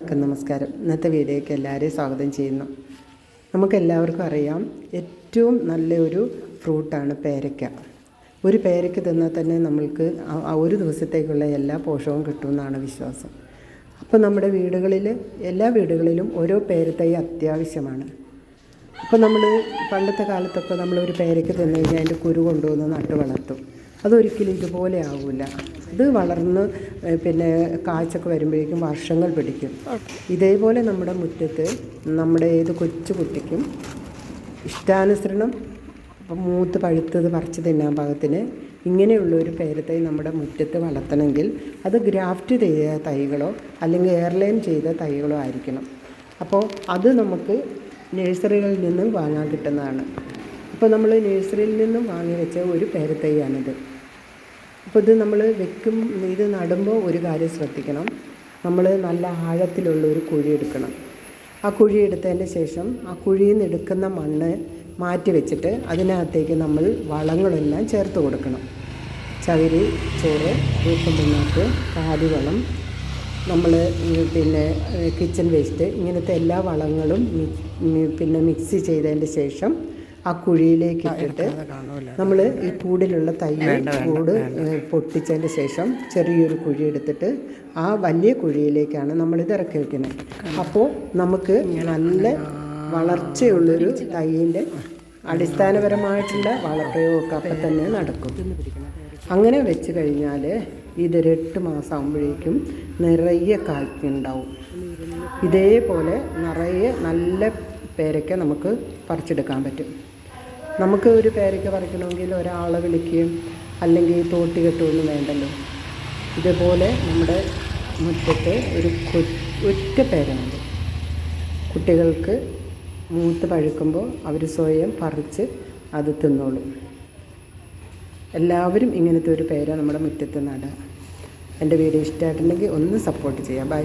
നമസ്കാരം. ഇന്നത്തെ വീഡിയോയ്ക്ക് എല്ലാവരെയും സ്വാഗതം ചെയ്യുന്നു. നമുക്കെല്ലാവർക്കും അറിയാം ഏറ്റവും നല്ലൊരു ഫ്രൂട്ടാണ് പേരയ്ക്ക. ഒരു പേരയ്ക്ക തിന്നാൽ തന്നെ നമ്മൾക്ക് ഒരു ദിവസത്തേക്കുള്ള എല്ലാ പോഷകവും കിട്ടുമെന്നാണ് വിശ്വാസം. അപ്പോൾ നമ്മുടെ വീടുകളിൽ എല്ലാ വീടുകളിലും ഓരോ പേരത്തൈ അത്യാവശ്യമാണ്. അപ്പോൾ നമ്മൾ പണ്ടത്തെ കാലത്തൊക്കെ നമ്മൾ ഒരു പേരയ്ക്ക് തിന്നു കഴിഞ്ഞാൽ അതിന്റെ കുരു കൊണ്ടുവന്ന് നട്ട് വളർത്തും. അതൊരിക്കലും ഇതുപോലെ ആവില്ല ഇത് വളർന്ന് പിന്നെ കാഴ്ചക്ക് വരുമ്പോഴേക്കും വർഷങ്ങൾ പിടിക്കും. ഇതേപോലെ നമ്മുടെ മുറ്റത്ത് നമ്മുടെ ഏത് കൊച്ചു കുട്ടിക്കും ഇഷ്ടാനുസരണം മൂത്ത് പഴുത്തത് പറിച്ച് തിന്നാൻ പാകത്തിന് ഇങ്ങനെയുള്ള ഒരു പേരത്തൈ നമ്മുടെ മുറ്റത്ത് വളർത്തണമെങ്കിൽ അത് ഗ്രാഫ്റ്റ് ചെയ്ത തൈകളോ അല്ലെങ്കിൽ എയർലൈൻ ചെയ്ത തൈകളോ ആയിരിക്കണം. അപ്പോൾ അത് നമുക്ക് നഴ്സറികളിൽ നിന്നും വാങ്ങാൻ കിട്ടുന്നതാണ്. അപ്പോൾ നമ്മൾ നഴ്സറിയിൽ നിന്നും വാങ്ങി വെച്ച ഒരു പേരത്തൈയാണിത്. അപ്പോൾ ഇത് നമ്മൾ വെക്കും ഇത് നടുമ്പോൾ ഒരു കാര്യം ശ്രദ്ധിക്കണം. നമ്മൾ നല്ല ആഴത്തിലുള്ള ഒരു കുഴി എടുക്കണം. ആ കുഴി എടുത്തതിന് ശേഷം ആ കുഴിയിൽ നിന്ന് എടുക്കുന്ന മണ്ണ് മാറ്റി വെച്ചിട്ട് അതിനകത്തേക്ക് നമ്മൾ വളങ്ങളെല്ലാം ചേർത്ത് കൊടുക്കണം. ചകിരി ചോറ് വേപ്പം പിന്നാക്ക് കാടിവളം നമ്മൾ പിന്നെ കിച്ചൺ വേസ്റ്റ് ഇങ്ങനത്തെ എല്ലാ വളങ്ങളും പിന്നെ മിക്സ് ചെയ്തതിന്റെ ശേഷം ആ കുഴിയിലേക്ക് ഇട്ടിട്ട് നമ്മൾ ഈ കൂടിലുള്ള തൈ കൂട് പൊട്ടിച്ചതിന് ശേഷം ചെറിയൊരു കുഴി എടുത്തിട്ട് ആ വലിയ കുഴിയിലേക്കാണ് നമ്മൾ ഇത് ഇറക്കി വെക്കുന്നത്. അപ്പോൾ നമുക്ക് നല്ല വളർച്ചയുള്ളൊരു തൈയിന്റെ അടിസ്ഥാനപരമായിട്ടുള്ള വളപ്രയോഗമൊക്കെ അപ്പം തന്നെ നടക്കും. അങ്ങനെ വെച്ച് കഴിഞ്ഞാൽ ഇതൊരു എട്ട് മാസം ആകുമ്പോഴേക്കും നിറയെ കായ്ക്കുണ്ടാവും. ഇതേപോലെ നിറയെ നല്ല പേരയ്ക്ക നമുക്ക് പറിച്ചെടുക്കാൻ പറ്റും. നമുക്ക് ഒരു പേരയ്ക്ക പറിക്കണമെങ്കിൽ ഒരാളെ വിളിക്കുകയും അല്ലെങ്കിൽ തോട്ടി കെട്ടുമൊന്നും വേണ്ടല്ലോ. ഇതുപോലെ നമ്മുടെ മുറ്റത്ത് ഒരു ഒറ്റ പേരുണ്ട് കുട്ടികൾക്ക് മൂത്ത് പഴുക്കുമ്പോൾ അവർ സ്വയം പറിച്ച് അത് തിന്നോളും. എല്ലാവരും ഇങ്ങനത്തെ ഒരു പേര നമ്മുടെ മുറ്റത്ത് നടുക എന്റെ വീഡിയോ ഇഷ്ടമായിട്ടുണ്ടെങ്കിൽ ഒന്ന് സപ്പോർട്ട് ചെയ്യാം. ബൈ.